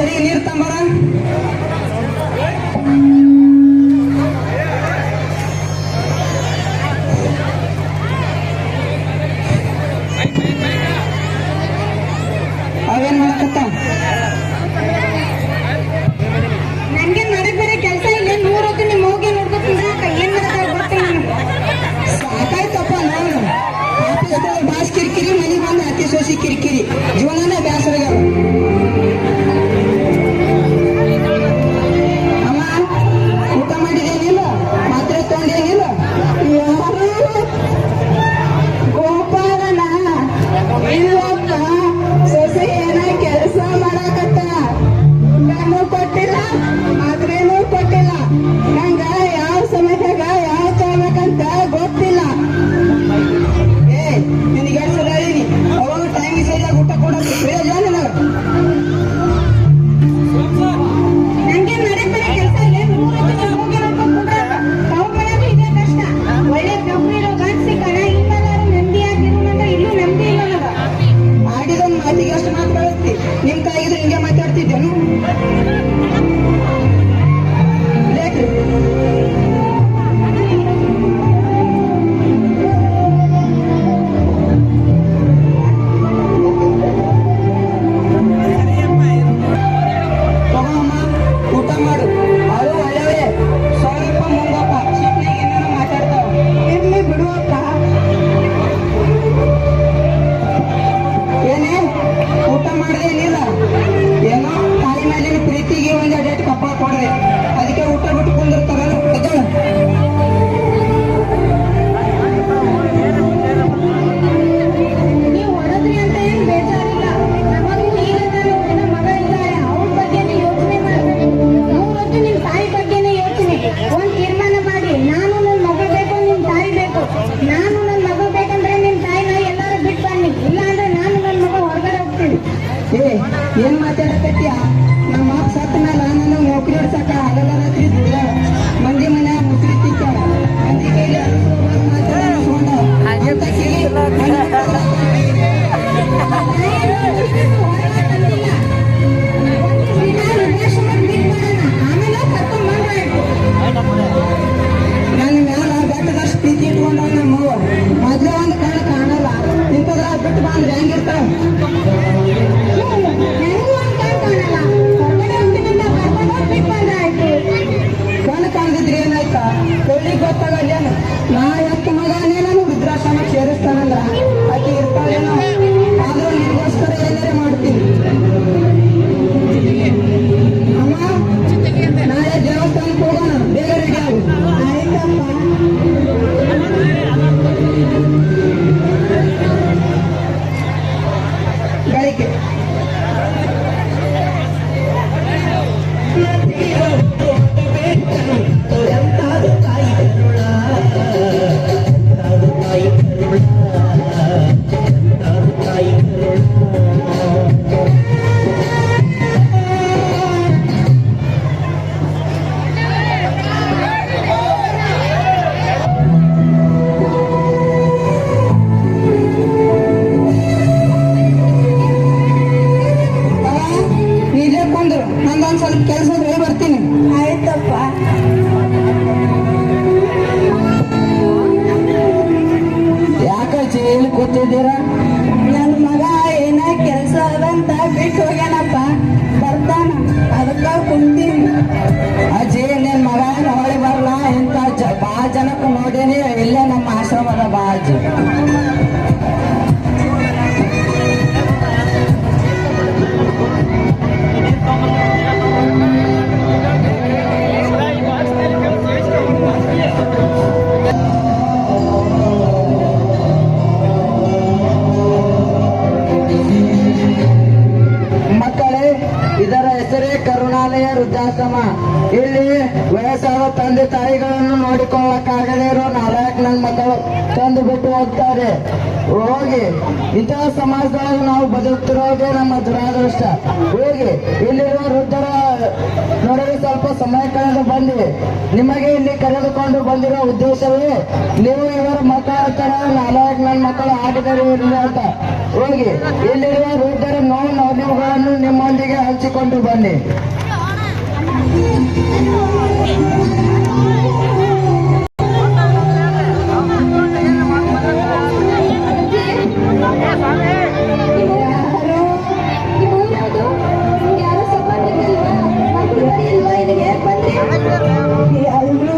ಸರಿ ನೀರ್ತಂಬರ ಅವೇನ್ ಮಾಡಕತ್ತ ನನ್ಗೆ ಮಾಡಕ್ ಬೇರೆ ಕೆಲಸ ಇಲ್ಲ ನೂರ ಹೊತ್ತು ನಿಮ್ಮ ಹೋಗಿ ನೋಡ್ಕೊತ ಏನ್ ಮಾಡ್ತಾರೆ ಗೊತ್ತಿಲ್ಲ ಸಾಕಾಯ್ತಪ್ಪ ನಾನು ಆಫೀಸ್ಗಳು ಭಾಷ್ ಕಿರಿಕಿರಿ ಮನೆಗೆ ಬಂದು ಅತಿ ಸೋಸಿ ಕಿರಿಕಿರಿ ಜೀವನನೇ ಬೇಸರ Tá. Eu ligo a galera. ನೀನು ಕೂತಿದ್ದೀರ? ನನ್ನ ಮಗ ಏನ ಕೆಲಸ ಅದಂತ ಬಿಟ್ಟು ಹೋಗ್ಯಾನಪ್ಪ ಬರ್ತಾನ, ಅದಕ್ಕ ಕುಂತೀನಿ. ಅಜ್ಜಿ ನಿನ್ ಮಗ ನೋಡಿ ಬರಲ್ಲ ಇಂಥ ಭಾಳ ಜನಕ್ಕೂ ನೋಡೇನಿ, ಇಲ್ಲೇ ನಮ್ಮ ಆಶ್ರಮದ ಬಾ ಅಜ್ಜಿ ಮಾಡಕ್ಕಾಗದೇ ಇರೋ ನಾಲ್ಕು ಮಕ್ಕಳು ತಂದು ಬಿಟ್ಟು ಹೋಗ್ತಾರೆ ಹೋಗಿ ಇಂತಹ ಸಮಾಜದೊಳಗೆ ನಾವು ಬದುಕ್ತಿರೋದೆ ನಮ್ಮ ದುರಾದೃಷ್ಟ ಹೋಗಿ ಇಲ್ಲಿರುವ ವೃದ್ಧರ ನೋಡಲು ಸ್ವಲ್ಪ ಸಮಯ ಕಳೆದು ಬಂದಿವೆ ನಿಮಗೆ ಇಲ್ಲಿ ಕರೆದುಕೊಂಡು ಬಂದಿರೋ ಉದ್ದೇಶವೇ ನೀವು ಇವರ ಮಕ್ಕಳ ತರ ನಾಲ್ಕು ನನ್ನ ಮಕ್ಕಳು ಆಗಿದರೆ ಇರಲಿ ಅಂತ ಹೋಗಿ ಇಲ್ಲಿರುವ ವೃದ್ಧರ ನೋವು ನೋವುಗಳನ್ನು ನಿಮ್ಮೊಂದಿಗೆ ಹಂಚಿಕೊಂಡು ಬನ್ನಿ ಯಾರು ಇಲ್ವಾ ಇಲ್ಲಿಗೆ ಬಂದ್ರಿ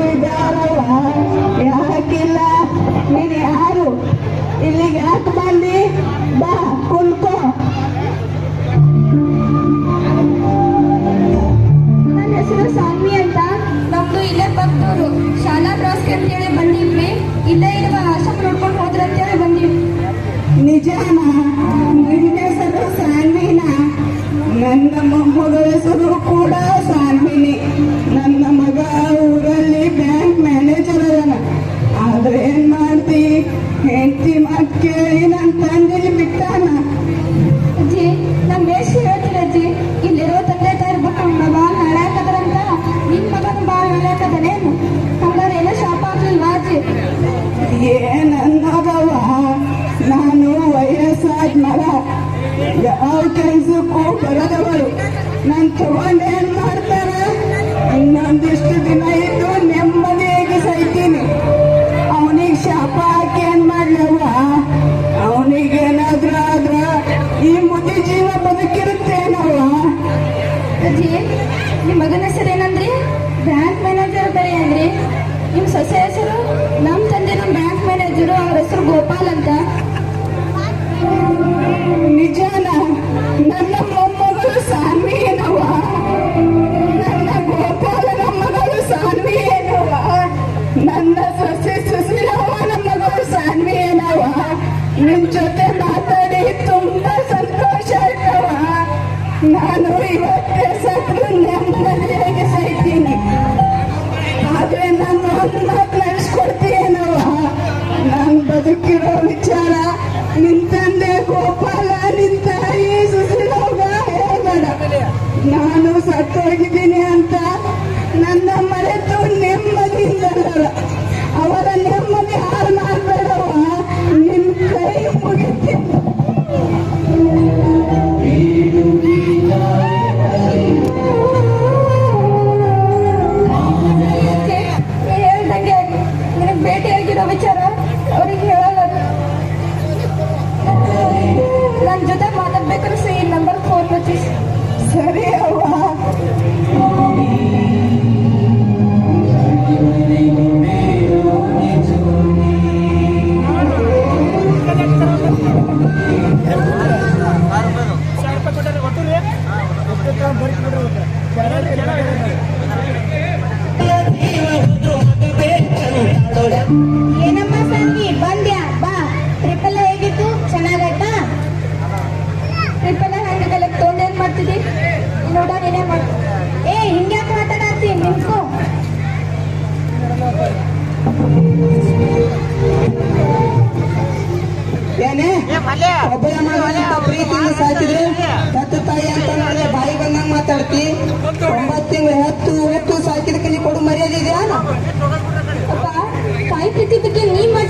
ನಿಜಾನ ಯಾವ ಕೆಲಸಕ್ಕೂ ಬರದವರು ನಾನು ತಗೊಂಡ್ ಏನ್ ಮಾಡ್ತಾರೆ? ಇನ್ನೊಂದಿಷ್ಟು ದಿನ ಇದ್ದು ನೆಮ್ಮದಿಯಾಗಿ ಸೈತೀನಿ. ಅವನಿಗೆ ಶಾಪ ಹಾಕಿ ಏನ್ ಮಾಡ್ಲವ ಅವನಿಗೇನಾದ್ರೂ ಆದ್ರ ಈ ಮುದಿ ಜೀವ ಬದುಕಿರುತ್ತೇನವ ಅಜ್ಜಿ ನಿಮ್ಮ ಮಗನ ಹೆಸರು ಏನಂದ್ರಿ? ಬ್ಯಾಂಕ್ ಮ್ಯಾನೇಜರ್ ಬರೀ ಅಂದ್ರಿ ನಿಮ್ ಸೊಸೆ ಹೆಸರು? ನಮ್ಮ ತಂದೆ ಬ್ಯಾಂಕ್ ಮ್ಯಾನೇಜರು, ಅವ್ರ ಹೆಸರು ಗೋಪಾಲ್ ಅಂತ. ನಿಜಾನ ನನ್ನ ಮೊಮ್ಮಗಳು ನನ್ನ ಗೋಪಾಲನ ಮಗಳು ನನ್ನ ಸೊಸೆ ಸುಶೀಲವ್ವನ ಮಗಳು ಸಾನ್ವಿ ಏನವ ನಿನ್ ಜೊತೆ ಮಾತಾಡಿ ಸಂತೋಷ ಆಯ್ತವ ನಾನು ಇವತ್ತೇ ಸತ್ರು ನೆಮ್ಮದಿಯಾಗಿ ಸೈತೀನಿ ಆದ್ರೆ ನಾನು ಒಂದು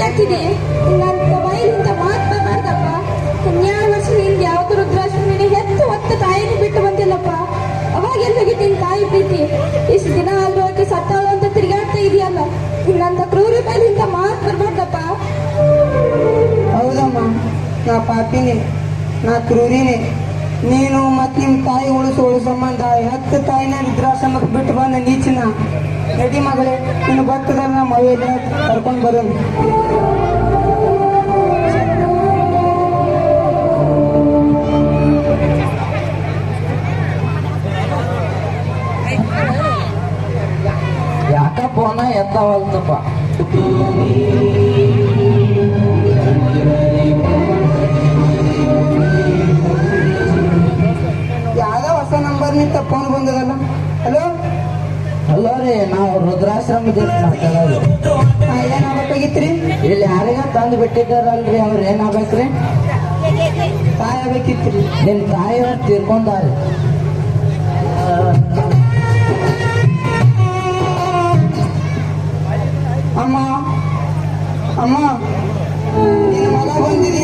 ಮಾತಾಡ್ತಿದ್ದೆ ನನ್ನ ಬಾಯಿಲಿಂದ ಮಾತು ಬರಬಾರ್ದಪ್ಪ ಹನ್ನೆರಡು ವರ್ಷದಿಂದ ಯಾವ್ದು ರುದ್ರಾಶ್ರಮಿ ಹೆತ್ತು ಹೊತ್ತು ತಾಯಿನ ಬಿಟ್ಟು ಬಂದಿಲ್ಲಪ್ಪ. ಅವಾಗ ಎಲ್ಲೋಗಿ ನಿನ್ ತಾಯಿ ಪ್ರೀತಿ? ಇಷ್ಟು ದಿನ ಅಲ್ವಾ ಆಕೆ ಸತ್ತಾಳು ಅಂತ ತಿರುಗಾಡ್ತಾ ಇದೆಯಲ್ಲ. ನಿನ್ನಂತ ಕ್ರೂರಿ ಬಾಯಿಲಿಂದ ಮಾತು ಬರ್ಬಾರ್ದಪ್ಪ ಹೌದಮ್ಮ, ನಾ ಪಾಪಿನೇ, ನಾ ಕ್ರೂರಿನೇ. ನೀನು ಮತ್ ನಿಮ್ ತಾಯಿ ಉಳಿಸು ಸಂಬಂಧ. ಹತ್ತು ತಾಯಿನ ವೃದ್ಧಾಶ್ರಮಕ್ಕೆ ಬಿಟ್ಟು ಬಂದ ನೀಚಿನ ನಡಿ ಮಗಳೇ, ನಿನ್ನ ಗೊತ್ತದ ನಮ್ಮ ಮದುವೆ ಕರ್ಕೊಂಡು ಬರೋನು ಯಾಕ ಫೋನ ಎತ್ತವಲ್ತಪ್ಪ ಅಂತ ಬಂದದಲ್ಲ? ಹಲೋ ಹಲೋ ರೀ ನಾವು ರುದ್ರಾಶ್ರಮದಲ್ಲಿ ಏನಾಗ್ಬೇಕಾಗಿತ್ರಿ? ಇಲ್ಲಿ ಯಾರಿಗ ತಂದು ಬಿಟ್ಟಿದ್ದಾರಲ್ರಿ ಅವ್ರು ಏನಾಗ್ಬೇಕ್ರಿ? ತಾಯಿ ಬೇಕಿತ್ರಿ ನಿಮ್ಮ ತಾಯಿ ತೀರ್ಕೊಂಡಾರ. ಅಮ್ಮ ಅಮ್ಮ ನಿನ್ನ ಮಗ ಬಂದಿದೆ.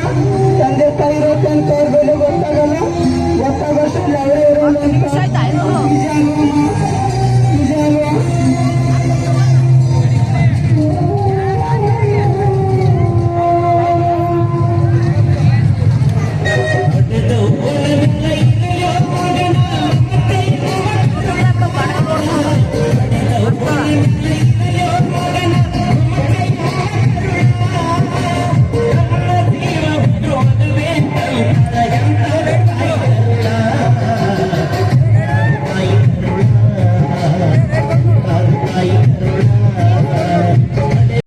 Thank you.